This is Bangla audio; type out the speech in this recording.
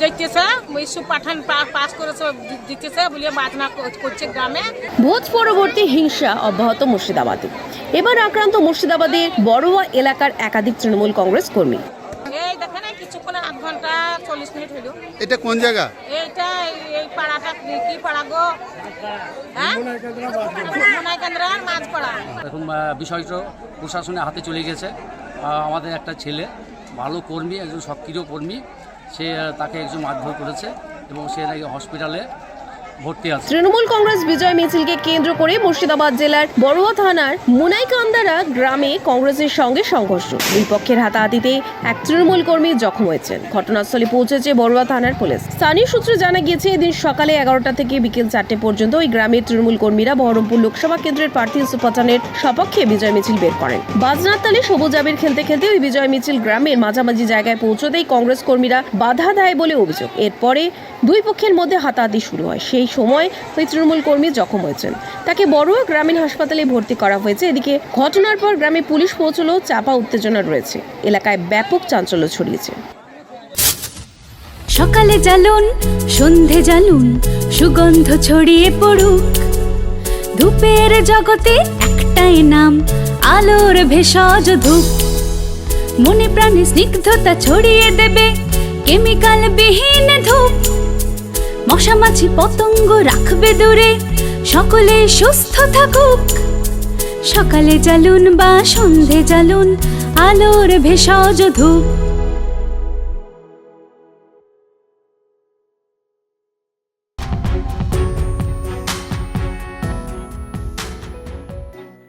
যাইতেছে ইস্যু পাঠান পা- পাস করেছে দিতেছে বাজনা করছে গ্রামে। ভোজ পরবর্তী হিংসা অব্যাহত মুর্শিদাবাদে। এবার আক্রান্ত মুর্শিদাবাদের বড়ুয়া এলাকার একাধিক তৃণমূল কংগ্রেস কর্মী। এই দেখেন কিছুক্ষণ আধ ঘণ্টা চল্লিশ মিনিট হইল। এটা কোন জায়গা? এইটা এই- এই পাড়াটা কি- কি পাড়া গো? হ্যাঁ? এখন বিষয়টা প্রশাসনের হাতে চলে গেছে। আমাদের একটা ছেলে ভালো কর্মী একজন সক্রিয় কর্মী। সে তাকে একজন মারধর করেছে এবং সে নাকি হসপিটালে তৃণমূল কংগ্রেস বিজয় মিছিলকে কেন্দ্র করে মুর্শিদাবাদ জেলার বড়ুয়া থানার মুনাইকান্দারা গ্রামে কংগ্রেসের সঙ্গে সংঘর্ষ। দুই পক্ষের হাতাহাতিতে এক তৃণমূল কর্মী জখম হয়েছেন। ঘটনাস্থলে পৌঁছেছে বড়ুয়া থানার পুলিশ। স্থানীয় সূত্রে জানা গিয়েছে, এদিন সকালে এগারোটা থেকে বিকেল চারটে পর্যন্ত ওই গ্রামের তৃণমূল কর্মীরা বহরমপুর লোকসভা কেন্দ্রের প্রার্থী ইউসুফ পাঠানের সপক্ষে বিজয় মিছিল বের করেন। বাজনার তালে সবুজ আবির খেলতে খেলতে ওই বিজয় মিছিল গ্রামের মাঝামাঝি জায়গায় পৌঁছতেই কংগ্রেস কর্মীরা বাধা দেয় বলে অভিযোগ। এরপরে দুই পক্ষের মধ্যে হাতাহাতি শুরু হয়। সেই সময় ওই তৃণমূল কর্মী জখম হয়েছেন। তাকে বড়ুয়া গ্রামীণ হাসপাতালে ভর্তি করা হয়েছে। এদিকে ঘটনার পর গ্রামে পুলিশ পৌঁছলেও চাপা উত্তেজনা রয়েছে। এলাকায় ব্যাপক চাঞ্চল্য ছড়িয়েছে। সকালে জ্বালুন, সন্ধে জ্বালুন, সুগন্ধ ছড়িয়ে পড়ুক। ধূপের জগতে একটাই নাম, আলোর ভেষজ ধূপ। মনে প্রাণে স্নিগ্ধতা ছড়িয়ে দেবে কেমিক্যাল বিহীন ধূপ। মশা মাছি পতঙ্গ রাখবে দূরে। সকলে সুস্থ থাকুক। সকালে জ্বালুন বা সন্ধে জ্বালুন, আলোর ভেষজ ধূপ।